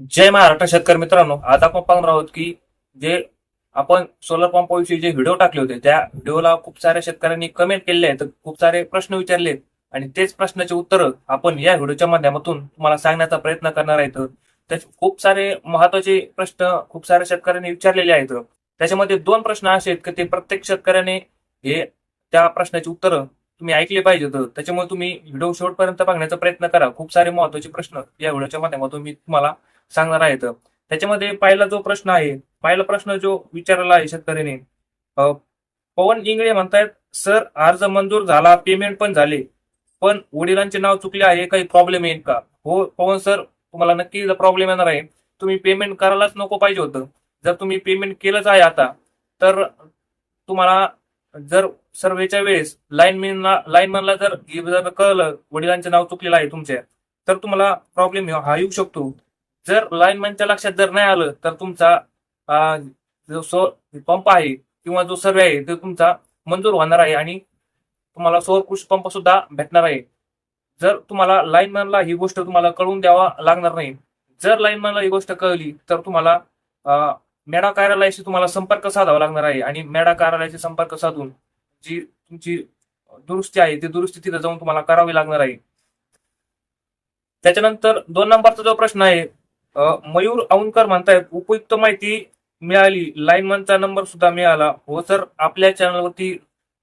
जय महाराष्ट्र शेतकरी मित्रांनो आज आपण पाहणार आहोत की जे आपण सोलर पंपाविषयी जे व्हिडिओ टाकले होते त्या व्हिडिओला खूप साऱ्या शेतकऱ्यांनी कमेंट केले आहेत खूप सारे प्रश्न विचारले आणि तेच प्रश्नाचे उत्तर आपण या व्हिडिओच्या माध्यमातून तुम्हाला सांगण्याचा प्रयत्न करणार आहेत. त्याचे खूप सारे महत्त्वाचे प्रश्न खूप साऱ्या शेतकऱ्यांनी विचारलेले आहेत. त्याच्यामध्ये दोन प्रश्न असे आहेत की ते प्रत्येक शेतकऱ्याने हे त्या प्रश्नाची उत्तरं तुम्ही ऐकले पाहिजेत. त्याच्यामुळे तुम्ही व्हिडिओ शेवटपर्यंत बघण्याचा प्रयत्न करा. खूप सारे महत्त्वाचे प्रश्न या व्हिडिओच्या माध्यमातून मी तुम्हाला सांगणार आहेत. त्याच्यामध्ये पहिला जो प्रश्न आहे पहिला प्रश्न जो विचारला आहे शेतकऱ्याने पवन इंगळे म्हणतायत सर अर्ज मंजूर झाला पेमेंट पण झाले पण वडिलांचे नाव चुकले आहे काही प्रॉब्लेम येईल का? हो पवन सर तुम्हाला नक्की प्रॉब्लेम येणार आहे तुम्ही पेमेंट करायलाच नको पाहिजे होतं. जर तुम्ही पेमेंट केलंच आहे आता तर तुम्हाला जर सर्वेच्या वेळेस लाईनमॅनला लाईनमॅनला जर जर कळलं वडिलांचे नाव चुकलेलं आहे तुमच्या तर तुम्हाला प्रॉब्लेम हा येऊ शकतो. जर लाईनमॅनच्या लक्षात जर नाही आलं तर तुमचा जो सो पंप आहे किंवा जो सर्वे आहे तो तुमचा मंजूर होणार आहे आणि तुम्हाला सौर कृषी पंप सुद्धा भेटणार आहे. जर तुम्हाला लाईनमॅनला ही गोष्ट तुम्हाला कळून द्यावा लागणार नाही जर लाईनमॅनला ही गोष्ट कळली तर तुम्हाला मेडा कार्यालयाशी तुम्हाला संपर्क साधावा लागणार आहे आणि मेडा कार्यालयाशी संपर्क साधून जी तुमची दुरुस्ती आहे ती दुरुस्ती तिथे जाऊन तुम्हाला करावी लागणार आहे. त्याच्यानंतर दोन नंबरचा जो प्रश्न आहे मयूर औंकर म्हणतायत उपयुक्त माहिती मिळाली. लाईनमनचा नंबर सुद्धा मिळाला. हो सर. आपल्या चॅनलवरती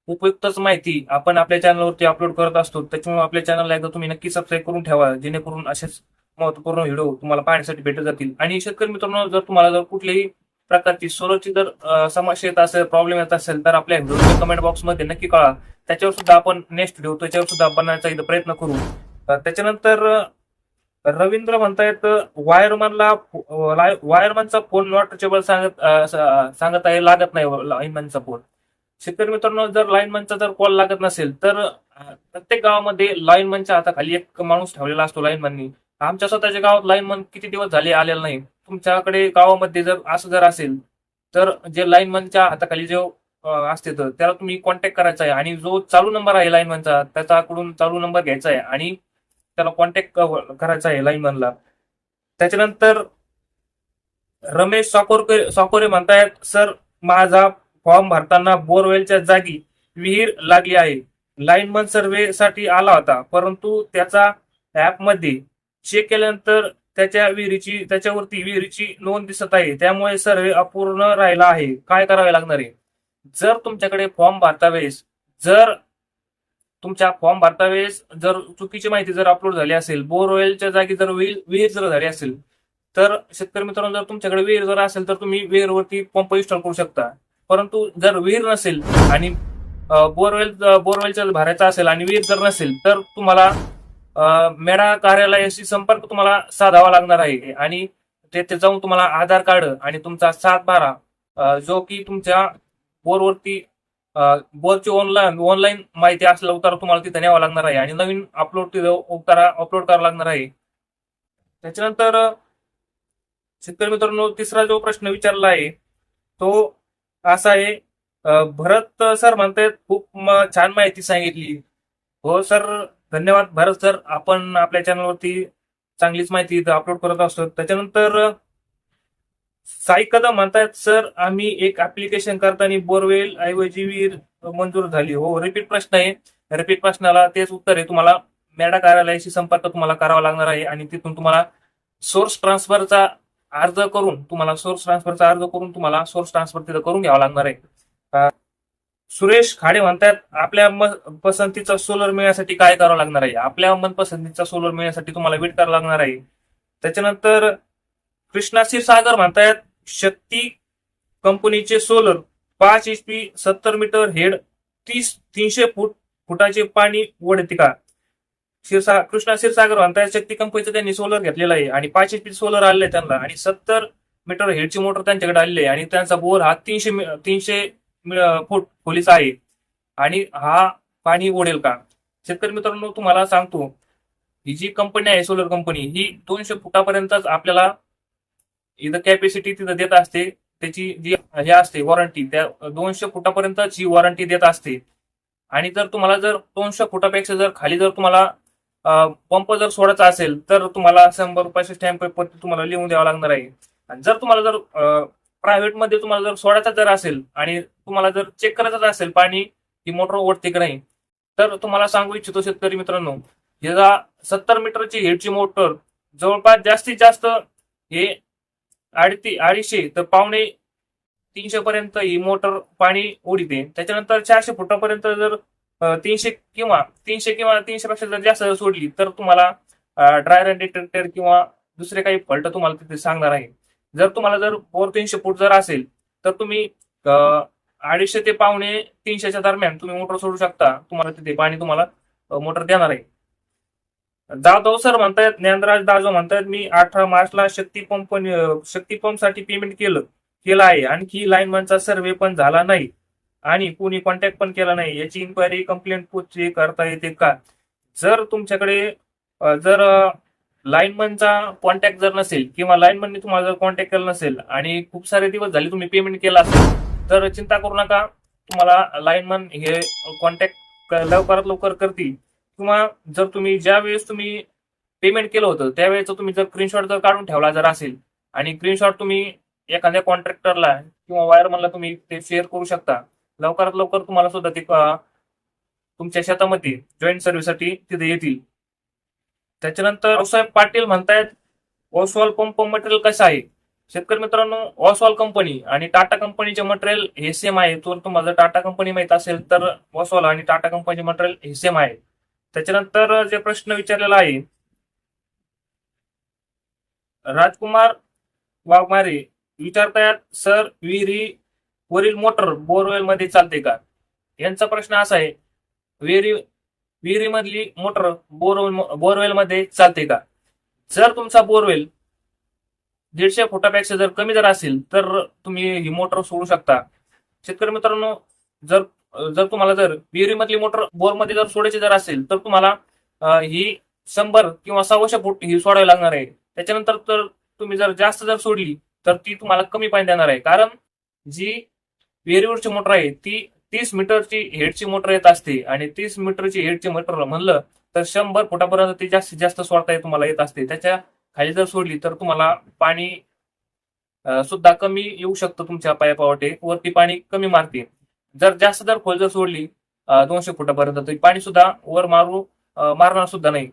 उपयुक्तच माहिती आपण आपल्या चॅनलवरती अपलोड करत असतो. त्याच्यामुळे आपल्या चॅनलला एकदा तुम्ही नक्की सबस्क्राईब करून ठेवा. जेणेकरून असेच महत्त्वपूर्ण व्हिडिओ तुम्हाला पाहण्यासाठी भेटत जातील. आणि शेतकरी मित्रांनो जर तुम्हाला जर कुठल्याही प्रकारची सोलरची जर समस्या येत असेल प्रॉब्लेम येत असेल तर आपल्या व्हिडिओ कमेंट बॉक्समध्ये नक्की कळा. त्याच्यावर सुद्धा आपण नेक्स्ट व्हिडिओ त्याच्यावर सुद्धा बनण्याचा एकदा प्रयत्न करू. त्याच्यानंतर रवींद्र म्हणतायत वायरमनला वायरमनचा फोन नॉट रिचेबल सांगत सांगत आहे लागत नाही लाईनमॅनचा फोन. शेतकरी मित्रांनो जर लाईनमॅनचा जर कॉल लागत नसेल तर प्रत्येक गावामध्ये लाईनमॅनच्या हाताखाली एक माणूस ठेवलेला असतो लाईनमॅननी. आमच्या स्वतःच्या गावात लाईनमन किती दिवस झाले आलेला नाही. तुमच्याकडे गावामध्ये जर असं जर असेल तर जे लाईनमॅनच्या हाताखाली जो असते तर त्याला तुम्ही कॉन्टॅक्ट करायचा आहे. आणि जो चालू नंबर आहे लाईनमॅनचा त्याच्याकडून चालू नंबर घ्यायचा आहे. आणि त्याला कॉन्टॅक्ट करायचा आहे लाईनमॅनला त्याच्यानंतर रमेश साकोरकर साकोरे म्हणतायत सर माझा फॉर्म भरताना बोरवेलच्या जागी विहीर लागली आहे. लाईनमन सर्वे साठी आला होता परंतु त्याचा ऍपमध्ये चेक केल्यानंतर त्याच्या विहिरीची त्याच्यावरती विहिरीची नोंद दिसत आहे. त्यामुळे सर्वे अपूर्ण राहिला आहे. काय करावे लागणार आहे? जर तुमच्याकडे फॉर्म भरता वेळेस जर तुमच्या फॉर्म भरता वेळेस जर चुकीची माहिती जर अपलोड झाली असेल बोरवेलच्या जागी जर विहीर विहीर जर झाली असेल तर शेतकरी मित्रांनो जर तुमच्याकडे विहीर जर असेल तर तुम्ही विहीरवरती पंप इन्स्टॉल करू शकता. परंतु जर विहीर नसेल आणि बोरवेल बोरवेलच्या भरायचा असेल आणि विहीर जर नसेल तर तुम्हाला मेडा कार्यालयाशी संपर्क तुम्हाला साधावा लागणार आहे. आणि तेथे जाऊन तुम्हाला आधार कार्ड आणि तुमचा सात बारा जो की तुमच्या बोरवरती अ, ऑनलाईन ऑनलाईन माहिती असल्या उतारा तुम्हाला तिथे न्यावा लागणार आहे. आणि नवीन अपलोड उतारा अपलोड करावा लागणार आहे. त्याच्यानंतर शेतकरी मित्रांनो तिसरा जो प्रश्न विचारला आहे तो असा आहे भरत सर म्हणतायत खूप छान माहिती सांगितली. हो सर धन्यवाद. भरत सर आपण आपल्या चॅनलवरती चांगलीच माहिती अपलोड करत असतो. त्याच्यानंतर साई कदम म्हणतायत सर आम्ही एक ऍप्लिकेशन करताना बोरवेल ऐवजी विहीर मंजूर झाली. हो रिपीट प्रश्न आहे. रिपीट प्रश्नाला तेच उत्तर आहे. तुम्हाला मेडा कार्यालयाशी संपर्क तुम्हाला करावा लागणार आहे आणि तिथून तुम्हाला सोर्स ट्रान्सफरचा अर्ज करून तुम्हाला सोर्स ट्रान्सफरचा अर्ज करून तुम्हाला सोर्स ट्रान्सफर तिथं करून घ्यावा लागणार आहे. सुरेश खाडे म्हणतात आपल्या पसंतीचा सोलर मिळण्यासाठी काय करावं लागणार आहे? आपल्या मनपसंतीचा सोलर मिळण्यासाठी तुम्हाला वेट करावं लागणार आहे. त्याच्यानंतर कृष्णा क्षीरसागर म्हणतायत शक्ती कंपनीचे सोलर पाच एच पी सत्तर मीटर हेड तीस तीनशे फूट फुटाचे पाणी ओढते का क्षीरसा कृष्णा क्षीरसागर अंतराळ शक्ती कंपनीचं त्यांनी सोलर घेतलेला आहे आणि पाच एच पी सोलर आलेले त्यांना आणि सत्तर मीटर हेडची मोटर त्यांच्याकडे आलेली आहे आणि त्यांचा बोर हा तीनशे मी- तीनशे फूट खोलीचा आहे आणि हा पाणी ओढेल का? शेतकरी मित्रांनो तुम्हाला सांगतो ही जी कंपनी आहे सोलर कंपनी ही दोनशे फुटापर्यंतच आपल्याला इथं कॅपॅसिटी तिथं देत असते त्याची जी हे असते वॉरंटी त्या दोनशे फुटापर्यंतची वॉरंटी देत असते. आणि जर तुम्हाला जर दोनशे फुटापेक्षा जर खाली जर तुम्हाला पंप जर सोडायचा असेल तर तुम्हाला शंभर रुपयाचे स्टॅम्प पेपर तुम्हाला लिहून द्यावा लागणार आहे. आणि जर तुम्हाला जर प्रायव्हेटमध्ये तुम्हाला जर सोडायचा जर असेल आणि तुम्हाला जर चेक करायचं असेल पाणी ही मोटर ओढते की नाही तर तुम्हाला सांगू इच्छितो शेतकरी मित्रांनो हे सत्तर मीटरची हेडची मोटर जवळपास जास्तीत जास्त हे अडती अडीचशे तर पावणे तीनशे पर्यंत ही मोटर पाणी उडीते. त्याच्यानंतर चारशे फुटापर्यंत जर तीनशे किंवा तीनशे किंवा तीनशे पेक्षा जर जास्त सोडली तर तुम्हाला ड्रायर अँड डिटेक्टर किंवा दुसरे काही फॉल्ट तुम्हाला तिथे सांगणार आहे. जर तुम्हाला जर बोर तीनशे फूट जर असेल तर तुम्ही अडीचशे ते पावणे तीनशेच्या दरम्यान तुम्ही मोटर सोडू शकता. तुम्हाला तिथे पाणी तुम्हाला मोटर देणार आहे. जाधव सर म्हणतायत ज्ञानराज दाजो म्हणतायत मी अठरा मार्चला शक्ती पंप शक्ती पंपसाठी पेमेंट केलं केलं आहे. आणखी लाईनमॅनचा सर्वे पण झाला नाही. आणि कुणी कॉन्टॅक्ट पण केला नाही. याची इन्क्वायरी कंप्लेंट पुढची करता येते का? जर तुमच्याकडे जर लाईनमनचा कॉन्टॅक्ट जर नसेल किंवा लाईनमनने तुम्हाला जर कॉन्टॅक्ट केला नसेल आणि खूप सारे दिवस झाले तुम्ही पेमेंट केला असेल तर चिंता करू नका. तुम्हाला लाईनमन हे कॉन्टॅक्ट लवकरात लवकर करतील. किंवा जर तुम्ही ज्या वेळेस तुम्ही पेमेंट केलं होतं त्यावेळेस तुम्ही जर स्क्रीनशॉट जर काढून ठेवला जर असेल आणि स्क्रीनशॉट तुम्ही एखाद्या कॉन्ट्रॅक्टरला किंवा वायरमनला तुम्ही ते शेअर करू शकता लवकरात लवकर तुम्हाला सुद्धा ते तुमच्या शेतामध्ये जॉईंट सर्व्हिससाठी तिथे येतील. त्याच्यानंतर साहेब पाटील म्हणतायत ओसवाल पंप मटेरियल कसं आहे? शेतकरी मित्रांनो ओसवाल कंपनी आणि टाटा कंपनीचे मटेरियल हे सेम आहे. तर तुम्हाला टाटा कंपनी माहीत असेल तर ओसवाल आणि टाटा कंपनीचे मटेरियल हे सेम आहे. त्याच्यानंतर जे प्रश्न विचारलेला आहे राजकुमार वाघमारे विचारतायत सर विहिरी वरील मोटर बोरवेल मध्ये चालते का? यांचा प्रश्न असा आहे विहिरी विहिरीमधली मोटर बोरवेल बोरवेल मध्ये चालते का? जर तुमचा बोरवेल दीडशे फुटापेक्षा जर कमी जर असेल तर तुम्ही ही मोटर सोडू शकता. शेतकरी मित्रांनो जर जर तुम्हाला जर विहिरीमधली मोटर बोरमध्ये जर सोडायची जर असेल तर तुम्हाला ही शंभर किंवा सव्वाशे फूट ही सोडावी लागणार आहे. त्याच्यानंतर तर तुम्ही जर जास्त जर सोडली तर ती तुम्हाला कमी पाणी देणार आहे. कारण जी विहिरीवरची मोटर आहे ती तीस मीटरची हेडची मोटर येत असते. आणि तीस मीटरची हेडची मोटर म्हणलं तर शंभर फुटापर्यंत ती जास्तीत जास्त सोडता तुम्हाला येत असते. त्याच्याखाली जर सोडली तर तुम्हाला पाणी सुद्धा कमी येऊ शकतं तुमच्या पायापावटे. वरती पाणी कमी मारते. जर जास्त जर खोल जर सोडली दोनशे फुटापर्यंत तर पाणी सुद्धा वर मारू मारणार सुद्धा नाही.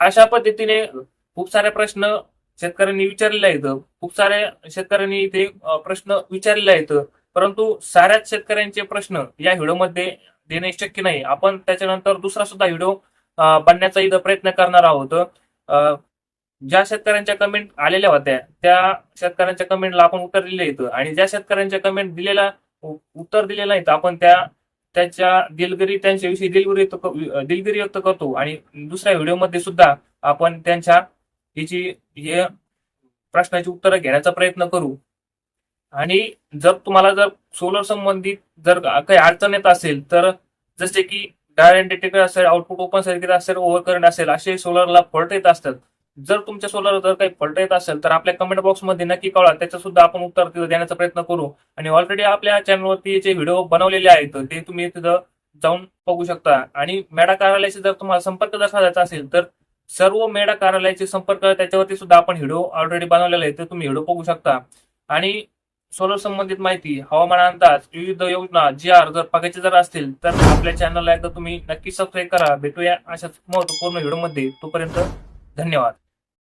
अशा पद्धतीने खूप सारे प्रश्न शेतकऱ्यांनी विचारलेले आहेत. खूप साऱ्या शेतकऱ्यांनी इथे प्रश्न विचारलेले आहेत. परंतु साऱ्याच शेतकऱ्यांचे प्रश्न या व्हिडिओमध्ये देणे शक्य नाही. आपण त्याच्यानंतर दुसरा सुद्धा व्हिडिओ बनण्याचा इथं प्रयत्न करणार आहोत. अं, ज्या शेतकऱ्यांच्या कमेंट आलेल्या होत्या त्या शेतकऱ्यांच्या कमेंटला आपण उत्तर दिले आहेत. आणि ज्या शेतकऱ्यांच्या कमेंट दिलेला उत्तर दिलेलं आहे. आपण त्या त्याच्या दिलगिरी त्यांच्याविषयी दिलगिरी व्यक्त दिलगिरी व्यक्त करतो. आणि दुसऱ्या व्हिडिओमध्ये सुद्धा आपण त्यांच्या हिची हे प्रश्नाची उत्तरं घेण्याचा प्रयत्न करू. आणि जर तुम्हाला जर सोलर संबंधित जर काही अडचण येत असेल तर जसे की डायरेक्ट डिटेक्टर असेल आउटपुट ओपन सर्किट असेल ओव्हर करंट असेल असे सोलरला फॉल्ट येत असतात. जर तुमच्या सोलर जर काही फॉल्ट येत असेल तर आपल्या कमेंट बॉक्समध्ये नक्की कळवा. त्याचं सुद्धा आपण उत्तर तिथं देण्याचा प्रयत्न करू. आणि ऑलरेडी आपल्या चॅनलवरती जे व्हिडिओ बनवलेले आहेत ते तुम्ही तिथं जाऊन बघू शकता. आणि मेडा कार्यालयाशी जर तुम्हाला संपर्क जर साधायचा असेल तर सर्व मेडा कार्यालयाचे संपर्क त्याच्यावरती सुद्धा आपण व्हिडिओ ऑलरेडी बनवलेला आहे तर तुम्ही व्हिडिओ बघू शकता. आणि सोलर संबंधित माहिती हवामान अंदाज विविध योजना जी आर जर बघायचे जर असतील तर आपल्या चॅनलला एकदा तुम्ही नक्की सबस्क्राईब करा. भेटूया अशाच महत्त्वपूर्ण व्हिडिओमध्ये तोपर्यंत धन्यवाद.